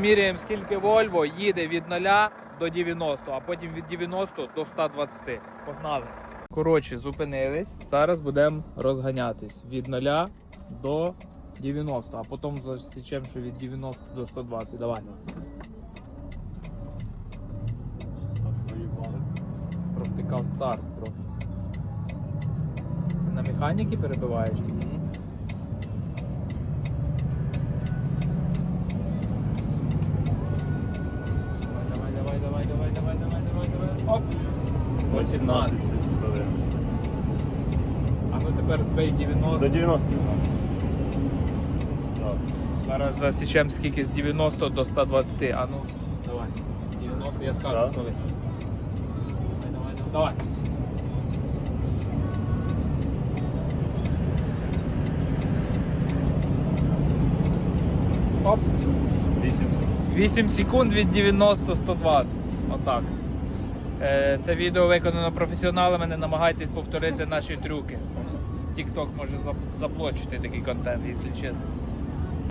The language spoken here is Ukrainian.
заміряємо, скільки Volvo їде від 0 до 90, а потім від 90 до 120. Погнали. Коротше, зупинились. Зараз будемо розганятись від 0 до 90, а потім засічемо, що від 90 до 120. Давай. Провтикав старт трохи. На механіки перебиваєш? 18. А ну тепер збей 90. До 90. Зараз засічемо скільки з 90 до 120. А ну, давай. 90 я скажу Так. коли. Давай, давай, давай. Оп. 8. 8 секунд від 90 120. Отак. Е, Це відео виконано професіоналами, не намагайтесь повторити наші трюки. Тікток може заплочити такий контент, якщо чесно.